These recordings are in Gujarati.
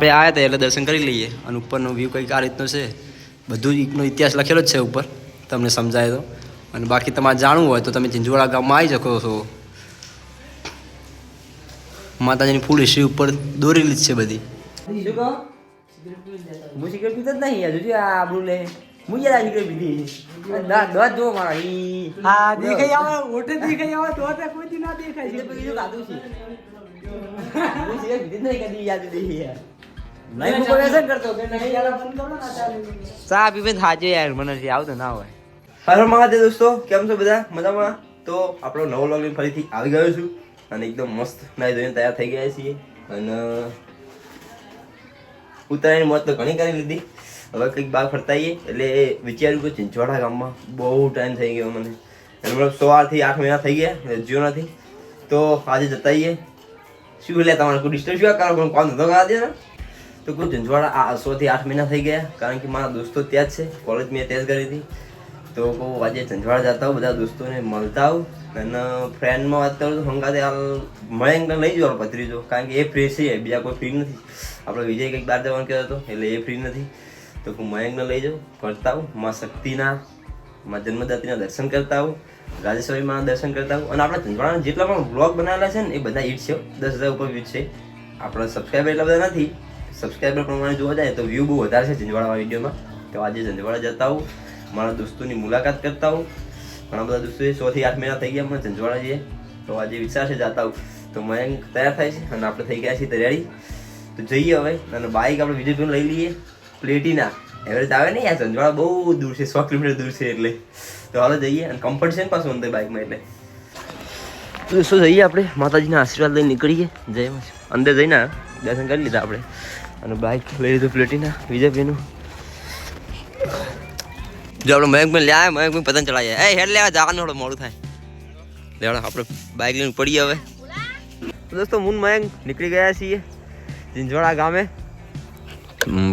આપણે આવ્યા હતા એટલે દર્શન કરી લઈએ અને ઉપરનો વ્યૂ કંઈક આ રીતનો છે. બધું ઈકનો ઇતિહાસ લખેલો જ છે ઉપર તમને સમજાય તો. અને બાકી તમારે જાણવું હોય તો તમે ઝીંઝવાડા ગામમાં આવી શકો છો. માતાજીની ફૂલ હિસ્ટ્રી ઉપર દોરેલી જ છે બધી. હું સિગરેટ પીતો જ નહીં હજુ આ આપણું લે. હું યાર સિગરેટ પીધી દસ જો મારા. ઈ. હા દેખાઈ આવે ઓટે દેખાઈ આવે તો કોઈ દી ના દેખાય. સિગરેટ પીધું છે. હું સિગરેટ પીધી નહીં કદી યાદ નથી યાર. નહીં હું કોઈ કરતો કે નહીં યાર બંધ કરો ને ચાલે ચા પીવે થાજે યાર મને જે આવતો ના હોય. હર મહાદેવ દોસ્તો કેમ છો બધા? મજામાં? તો આપણો નવો લોગિન ફરીથી આવી ગયો છું અને એકદમ મસ્ત નાઈ ધોઈને તૈયાર થઈ ગયા છીએ. અને ઉત્તરાયણ મોત તો ઘણી કરી લીધી. હવે કંઈક બહાર ફરતા આવીએ એટલે વિચાર્યું કે ચિંચવાડા ગામમાં બહુ ટાઈમ થઈ ગયો મને. મતલબ સવારથી આઠ મહિના થઈ ગયા જીઓ નથી. તો આજે જતા આવીએ શું લે તમારે કોઈ ડિસ્ટર્બ શું કરો પણ કોણ ધંધો કરા દે ને તો કોઈ ઝંઝવાડા આ સો થી આઠ મહિના થઈ ગયા, કારણ કે મારા દોસ્તો ત્યાં જ છે. કોલેજ મેં ત્યાં જ કરી હતી. તો કહું, આજે ઝંઝવાડા જતા હોઉં બધા દોસ્તોને મળતા આવું. અને ફ્રેન્ડમાં વાત કરું તો હંગાતે હાલ મળે લઈ જવાનો પથરીજો કારણ કે એ ફ્રી છે, બીજા કોઈ ફ્રી નથી. આપણે વિજય કંઈક બહાર જવાનું કહેતો હતો, એટલે એ ફ્રી નથી. તો હું મયંકને લઈ જાઉં કરતા આવું, માં શક્તિના, માં જન્મદાતીના દર્શન કરતા આવું રાજેશ્વરી માં દર્શન કરતા આવું. અને આપણા ચંદ્રવાળાના જેટલા પણ બ્લોગ બનાવેલા છે ને, એ બધા હિટ છે દસ હજાર ઉપર વ્યૂઝ છે. આપણા સબસ્ક્રાઈબર એટલા બધા નથી. સબસ્ક્રાઈબર પ્રમાણે જોવા જાય તો વ્યૂ બહુ વધારે છે ઝંઝવાડા વિડીયોમાં. તો આજે ઝંઝવાડા જતા આવું. મારા દોસ્તોની મુલાકાત કરતા હોઉં ઘણા બધા દોસ્તો સોથી આઠ મહિના થઈ ગયા મને ઝંઝવાડા જઈએ. તો આજે વિચાર છે જતા આવું. તો મયંક તૈયાર થાય છે અને આપણે થઈ ગયા છીએ તૈયારી. તો જઈએ હવે અને બાઇક આપણે વિજયભાઈ લઈ લઈએ. પ્લેટિના. એવરેજ આવે ને યાર ઝંઝવાડા બહુ દૂર છે, સો કિલોમીટર દૂર છે એટલે. તો હાલો જઈએ અને કમ્ફર્ટ છે ને પાછું અંદર બાઇકમાં એટલે. તો શું જઈએ આપણે. માતાજીના આશીર્વાદ લઈને નીકળીએ. જય અંદર જઈને દર્શન કરી લીધા આપણે. અને બાઇક લઈ લીધું પ્લેટિના વિજયભાઈનું જો આપણે મયંકભાઈ લે આવ્યા મયંકભાઈ પતંગ ચડાવીએ. એ હેડ લેવા જવાનું થોડું મોડું થાય. લેવડો આપણે બાઇક લઈને પડીએ હવે. દોસ્તો મુન મયંક નીકળી ગયા છીએ ઝીંઝવાડા ગામે.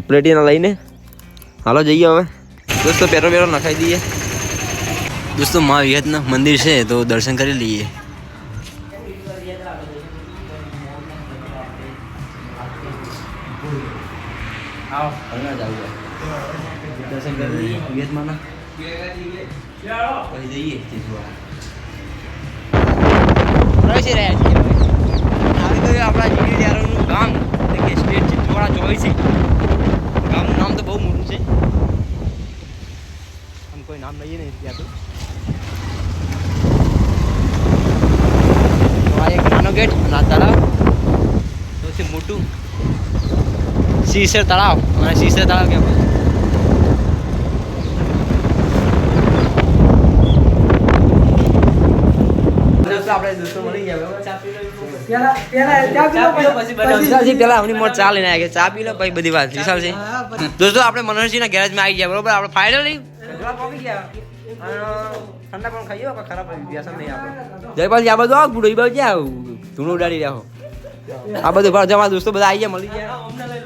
પ્લેટીના લઈને. હાલો જઈએ હવે. દોસ્તો પેરો પેરો નખાઈ દઈએ. દોસ્તો મા વિહતના મંદિર છે તો દર્શન કરી લઈએ. આવો હમણાં જ આવું દર્શન કરી લઈએ વિયતમાના પછી જઈએ ઝીંઝવાડા પ્રવેશી રહ્યા છીએ આવી ગયું આપણા જીડીયારોનું ગામ. એટલે કે સ્ટેટ ચિત્તવાડા ચોવીસી ગામનું નામ તો બહુ મોટું છે. આમ કોઈ નામ લઈએ નહીં ત્યાં તો. તો આ એક નાનો ગેટ આ તળાવ સૌથી મોટું. શીસર તળાવ. અને શીસર તળાવ કેમ? દોસ્તો આપણે મનોહરસિંહ ના ગેરેજ બધી ગેરેજમાં આવી ગયા બરોબર? આપણે ફાઇનલી જયપાલજી આ બધું આવું બુડો એ જ્યાં ધૂણું ઉડાડી રહ્યો આ બધું જમા દોસ્તો બધા આવી ગયા મળી ગયા.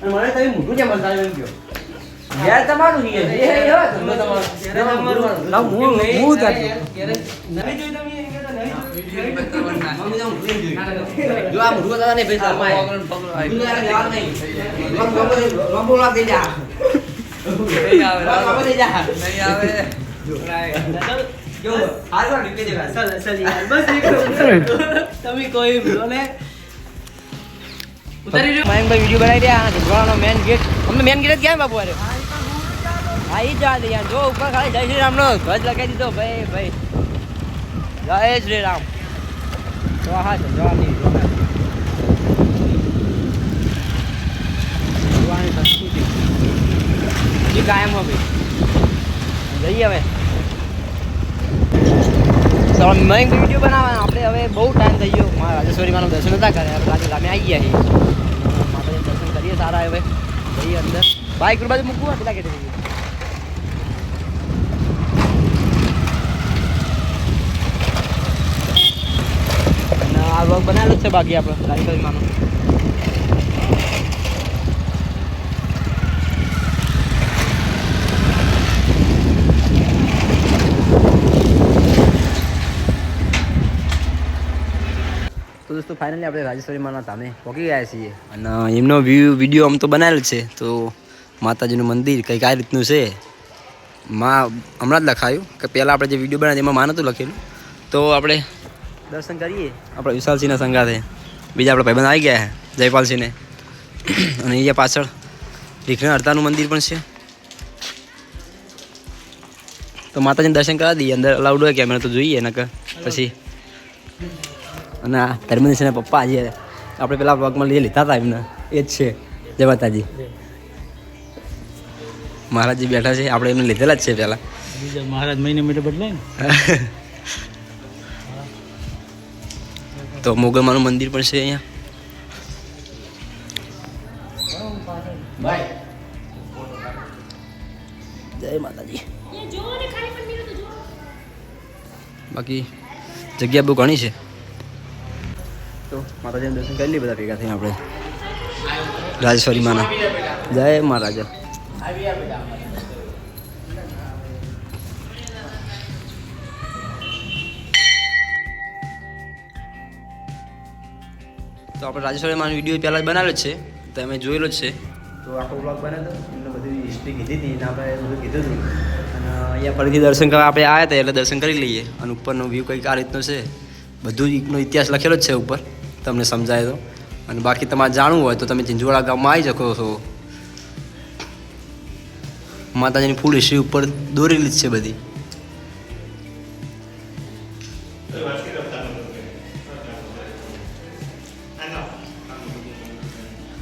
મને તમે મોટું કેમ બતાવ્યું એમ કહો યાર તમારું છે એ ધંધો તમારો લાવ હું હું તાર જો આ મોટું બતાવવા નહીં પૈસા અમારે લોંબો લાગ દઈ જા લોંબો દઈ જા જો નીકળી જવા ચાલ ચાલ યાર બસ એક તમે કોઈ ઉતારી રહ્યો. મયંકભાઈ વીડિયો બનાવી રહ્યા. ધોળાનો મેન ગેટ અમને મેન ગેટ જ ક્યાં બાપુ અરે હા જ યાર. જો ઉપર ખાલી જય શ્રી રામનો ધ્વજ લગાવી દીધો. ભાઈ ભાઈ. જય શ્રી રામ. તો હા છે જવાની જોવાની. સંસ્કૃતિ. કાયમ જઈએ હવે. તો મેં વીડિયો બનાવવાના. આપણે હવે બહુ ટાઈમ થઈ ગયો. મારા રાજેશ્વરી માનું દર્શન નતા કરે આપણે આજે આવી ગયા છીએ. માતાજી દર્શન કરીએ સારા હવે. જઈએ અંદર. બાઈક બાજુ મૂકવું પેલા કે આ વ્લોગ બનાવેલો જ છે બાકી આપણે રાજેશ્વરી દોસ્તો ફાઇનલી આપણે રાજેશ્વરીમાંના ધામે પહોંચી ગયા છીએ. અને એમનો વ્યૂ વીડિયો આમ તો બનાવેલ છે તો માતાજીનું મંદિર કંઈક આ રીતનું છે. માં હમણાં જ લખાયું કે પહેલાં આપણે જે વીડિયો બનાવ્યો એમાં માં નહોતું લખેલું. તો આપણે દર્શન કરીએ. આપણે વિશાલસિંહના સંગાથે બીજા આપણા ભાઈબંધ આવી ગયા જયપાલસિંહને. અને અહીંયા પાછળ વિઘ્ન હરતાનું મંદિર પણ છે. તો માતાજીને દર્શન કરાવી દઈએ અંદર અલાઉડ હોય કેમેરા તો જોઈએ નકર પછી અને આ ધર્મેન્દ્રસિંહના પપ્પા જે આપણે પેલા બ્લોગમાં લઈ લીધા હતા એમને એ જ છે જય માતાજી. મહારાજજી બેઠા છે આપણે એમને લીધેલા જ છે પહેલાં મહારાજ મહિને મહિને બદલાય ને. તો મોગલમાનું મંદિર પણ છે અહીંયા. જય માતાજી. બાકી જગ્યા બહુ ઘણી છે. તો માતાજીના દર્શન કરી લઈએ બધા ભેગા થઈને આપણે. રાજેશ્વરી માના જય મહારાજા તો આપણે રાજેશ્વરી માનો વીડિયો પહેલાં જ બનાવેલો છે, તો અમે જોયેલો જ છે. તો આખો બ્લોગ બનાવ્યો હતો એમને બધી હિસ્ટ્રી કીધી હતી અને આપણે બધું કીધું હતું. અને અહીંયા ફરીથી દર્શન કરવા આપણે આવ્યા હતા એટલે દર્શન કરી લઈએ. અને ઉપરનો વ્યૂ કંઈક આ રીતનો છે. બધું જ ઇતિહાસ લખેલો જ છે ઉપર. તમને સમજાય તો. અને બાકી તમારે જાણવું હોય તો તમે ઝીંઝવાડા ગામમાં આવી શકો છો. માતાજીની ફૂલ હિસ્ટ્રી ઉપર દોરેલી જ છે બધી.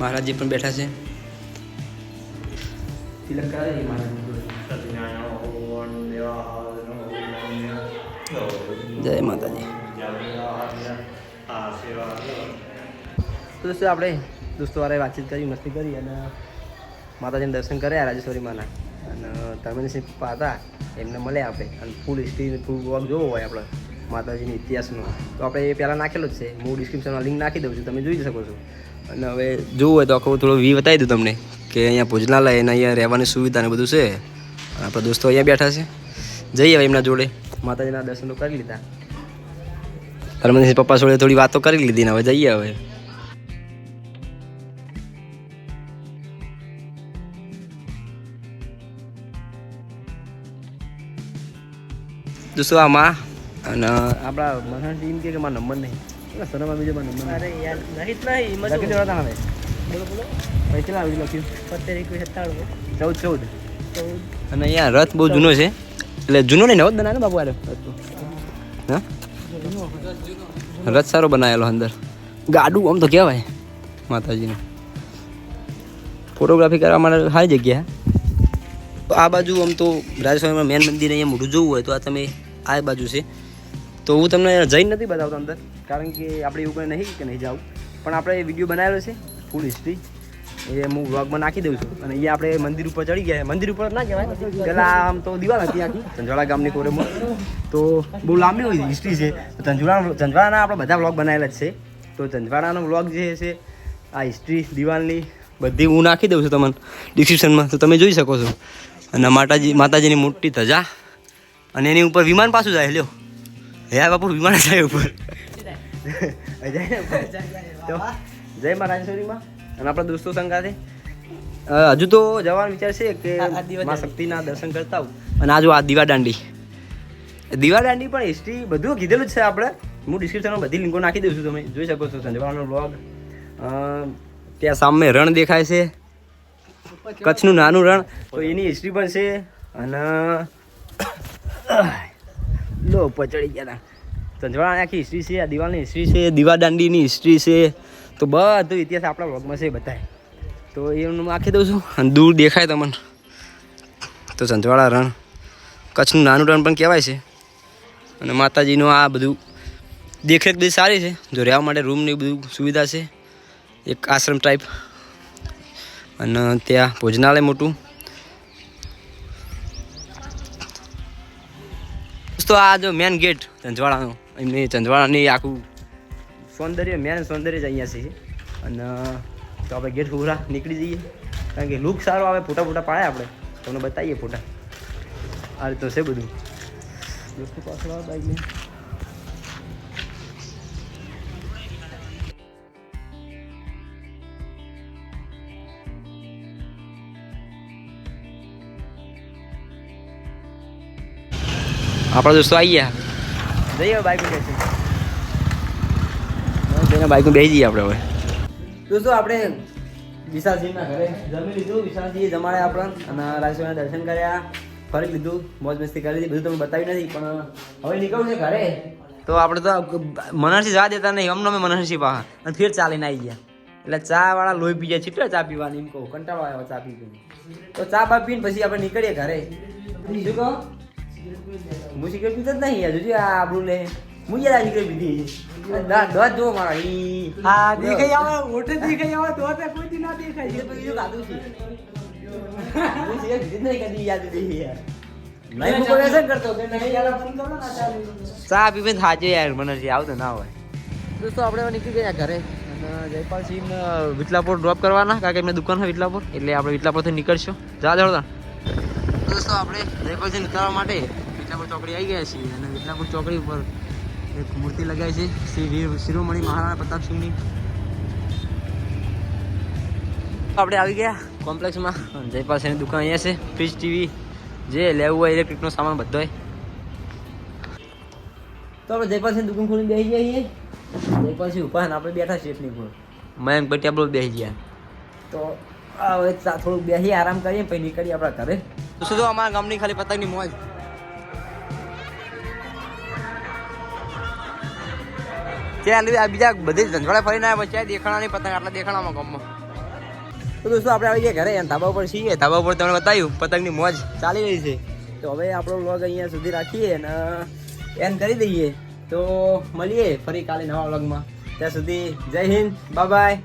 મહારાજજી પણ બેઠા છે. તિલક કરાવી દઈએ જય માતાજી. તો દોસ્તો, આપણે દોસ્તો વારે વાતચીત કરી, મસ્તી કરી અને માતાજીને દર્શન કર્યા રાજેશ્વરી માના. અને તમે સિંહ પાતા, એમને મળ્યા આપણે. અને ફૂલ હિસ્ટ્રી ફૂલ વર્ક જોવો હોય આપણે, માતાજીની ઇતિહાસનો. તો આપણે એ પહેલાં નાખેલો જ છે. હું ડિસ્ક્રિપ્શનમાં લિંક નાખી દઉં છું, તમે જોઈ શકો છો. અને હવે જોવું હોય તો આખો થોડો વી બતાવી દઉં તમને કે અહીંયા ભોજનાલય અને અહીંયા રહેવાની સુવિધા ને બધું છે. આપણા દોસ્તો અહીંયા બેઠા છે. જઈએ હવે એમના જોડે. માતાજીના દર્શનો કરી લીધા. ધર્મેન્દ્રસિંહ પપ્પા જોડે થોડી વાતો કરી લીધી ને હવે જઈએ હવે. દોસ્તો આમાં અને આપણા મહાન ટીમ કે મારો નંબર નહીં? સરમાં બીજો મારો નંબર અરે યાર નહીં નહીં લખી દેવાતા હવે. બોલો બોલો. કેટલા આવી લખ્યું? સત્તર એકવીસ સત્તાણું. ચૌદ ચૌદ. ચૌદ. અને અહીંયા રથ બહુ જૂનો છે. એટલે જૂનો નહીં નવો જ બનાવે ને બાપુ આરે રથ તો હા? રથ સારો બનાવેલો અંદર. ગાડું આમ તો કહેવાય માતાજીનું. ફોટોગ્રાફી કરવા માટે સારી જગ્યા. આ બાજુ આમ તો રાજસ્થાનમાં મેન મંદિર અહીંયા મોઢું જોવું હોય તો આ તમે આ બાજુ છે. તો હું તમને જઈને નથી બતાવતો અંદર, કારણ કે આપણે એવું કંઈ નહીં કે નહીં જાઉં. પણ આપણે વીડિયો બનાવેલો છે ફૂલ હિસ્ટ્રી એ હું વ્લોગમાં નાખી દઉં છું. અને અહીંયા આપણે મંદિર ઉપર ચડી ગયા મંદિર ઉપર ના કહેવાય પેલા આમ તો દિવાલ હતી આખી ચંજવાડા ગામની કોરેમાં. તો બહુ લાંબી હોય હિસ્ટ્રી છે. ચંજવાડા ચંજવાડાના આપણે બધા વ્લોગ બનાવેલા જ છે. તો ચંજવાડાનો વ્લોગ જે છે આ હિસ્ટ્રી દિવાલની બધી હું નાખી દઉં છું તમને ડિસ્ક્રિપ્શનમાં તો તમે જોઈ શકો છો. અને માતાજી માતાજીની મોટી ધજા અને એની ઉપર વિમાન પાછું જાય લ્યો. હે બાપુ વિમાન જાય ઉપર. જાય ને ઉપર. જય મહારાજેશ્વરીમાં અને આપણા દોસ્તો સંગાથે હજુ તો જવાનો વિચાર છે કે મા શક્તિના દર્શન કરતા આવું. અને આ જો આ દીવા દાંડી. દીવા દાંડી પણ હિસ્ટ્રી બધું કીધેલું જ છે આપણે. હું ડિસ્ક્રિપ્શનમાં બધી લિંકો નાખી દઉં છું તમે જોઈ શકો છો સંજવાનો બ્લોગ ત્યાં સામે રણ દેખાય છે. કચ્છનું નાનું રણ. તો એની હિસ્ટ્રી પણ છે. અને લો પચડી ગયા સંજવાળાની આખી હિસ્ટ્રી છે આ દિવાળની હિસ્ટ્રી છે દીવા દાંડીની હિસ્ટ્રી છે. તો બધું ઇતિહાસ આપણા વ્લોગમાં છે બધાય. તો એ હું આખી દઉં છું. અને દૂર દેખાય તમને. તો સંજવાળા રણ. કચ્છનું નાનું રણ પણ કહેવાય છે. અને માતાજીનું આ બધું દેખરેખ બધી સારી છે. જો રહેવા માટે રૂમની બધું સુવિધા છે. એક આશ્રમ ટાઈપ અને ત્યાં ભોજનાલય મોટું. તો આ જો મેન ગેટ ચંચવાડાનો એમની ચંજવાળાની આખું સૌંદર્ય મેન સૌંદર્ય જ અહીંયા છે. અને તો આપણે ગેટ ઉભરા નીકળી જઈએ. કારણ કે લુક સારો આવે ફોટા ફોટા પાડે આપણે. તમને બતાવીએ ફોટા. આ રીતનું છે બધું. દોસ્તો પાછળ આવે બાઇકને આપણે દોસ્તો આવી ગયા. જઈએ બાઇક છે જઈને બાઇક બેસી જઈએ આપણે હવે. દોસ્તો, આપણે વિશાલસિંહના ઘરે જમી લીધું. વિશાલસિંહે જમાડે આપણે અને રાજેશ્વરના દર્શન કર્યા. ફરી લીધું, મોજ મસ્તી કરી લીધી. બધું તમે બતાવ્યું નથી, પણ હવે નીકળવું છે ઘરે. તો આપણે તો મનહરસિંહ જવા દેતા નહીં. અમને અમે મનહરસિંહ પાસે અને ફેર ચાલીને આવી ગયા. એટલે ચા વાળા લોહી પી જાય કેટલા ચા પીવાની એમ કહું. કંટાળો આવ્યો ચા પી તો ચા પા પીને પછી આપણે નીકળીએ ઘરે. શું કહો? હું સિગરેટ પીતો જ નહીં હજુ આ આબરું લે. હું યાર સિગરેટ પીધી દા- દોત જો મારા ઈ. હા દેખાઈ આવે ઓટે દેખાઈ આવે તો તે કોઈ ના દેખાય. સિગરેટ તો બીજું ખાધું છે. હું સિગરેટ પીધી નહીં કદી યાદ નથી યાર. નહીં હું કોઈ કરતો કે નહીં. યાર ફોન કરો ના ચાલે. ચા પીવે થાચે યાર મને જે આવતું ના હોય. દોસ્તો આપણે નીકળી ગયા ઘરે. જયપાલસિંહ વિટલાપુર ડ્રોપ કરવાના કારણ કે એમને દુકાન હોય વિટલાપુર એટલે આપણે વિટલાપુરથી નીકળશું. જા દેડો દોસ્તો આપણે જયપાલસિંહ નીકળવા માટે વિટલાપુર ચોકડી આવી ગયા છીએ અને વિટલાપુર ચોકડી ઉપર એક મૂર્તિ લગાવી છે. શ્રી વીર શિરોમણી મહારાણા પ્રતાપસિંહની આપણે આવી ગયા કોમ્પ્લેક્સમાં. જયપાલસિંહની દુકાન અહીંયા છે. ફ્રીજ ટીવી જે લેવું હોય ઇલેક્ટ્રિકનો સામાન બધો હોય તો આપણે જયપાલસિંહ દુકાન ખોલીને બેસી જઈએ જયપાલસિંહ ઊભા ને આપણે બેઠા છીએ એટલી પણ મયંક ભાઈ ટેબલો બેસી ગયા. તો હવે થોડુંક બેસી આરામ કરીએ, પછી નીકળીએ આપણા ઘરે. શું અમારા ગામની ખાલી પતંગની મોજ. ત્યાં આ બીજા બધી ધંધોળે ફરીને આવ્યા પછી આ દેખાણાની પતંગ, આટલા દેખાણામાં ગામમાં. તો દોસ્તો, આપણે આવી ગયા ઘરે અને ધાબા ઉપર છીએ. ધાબા ઉપર તમને બતાવ્યું, પતંગની મોજ ચાલી રહી છે. તો હવે આપણો વ્લોગ અહીંયા સુધી રાખીએ અને એન્ડ કરી દઈએ. તો મળીએ ફરી કાલે નવા વ્લોગમાં ત્યાં સુધી જય હિન્દ બાય બાય